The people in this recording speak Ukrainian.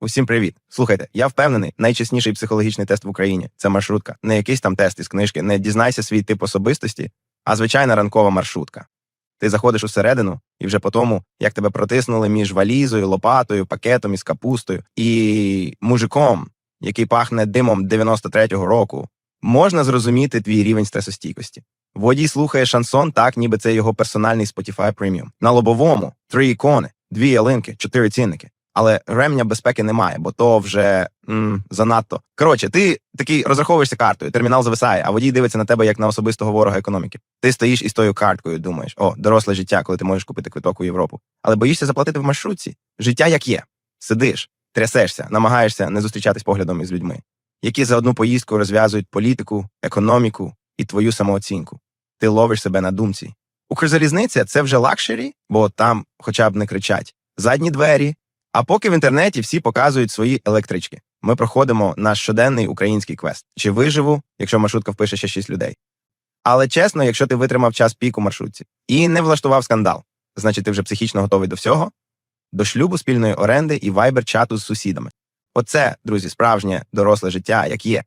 Усім привіт. Слухайте, я впевнений, найчесніший психологічний тест в Україні це маршрутка. Не якийсь там тест із книжки, не дізнайся свій тип особистості, а звичайна ранкова маршрутка. Ти заходиш усередину, і вже по тому, як тебе протиснули між валізою, лопатою, пакетом із капустою і мужиком, який пахне димом 93-го року, можна зрозуміти твій рівень стресостійкості. Водій слухає шансон, так ніби це його персональний Spotify Premium. На лобовому три ікони, дві ялинки, чотири цінники. Але ремня безпеки немає, бо то вже м, занадто. Коротше, ти такий розраховуєшся картою, термінал зависає, а водій дивиться на тебе як на особистого ворога економіки. Ти стоїш із тою карткою, думаєш, о, доросле життя, коли ти можеш купити квиток у Європу. Але боїшся заплатити в маршрутці. Життя як є. Сидиш, трясешся, намагаєшся не зустрічатись поглядом із людьми, які за одну поїздку розв'язують політику, економіку і твою самооцінку. Ти ловиш себе на думці. Укрзалізниця це вже лакшері, бо там хоча б не кричать. Задні двері. А поки в інтернеті всі показують свої електрички. Ми проходимо наш щоденний український квест. Чи виживу, якщо маршрутка впише ще 6 людей. Але чесно, якщо ти витримав час пік у маршрутці і не влаштував скандал, значить ти вже психічно готовий до всього, до шлюбу, спільної оренди і вайбер-чату з сусідами. Оце, друзі, справжнє доросле життя, як є.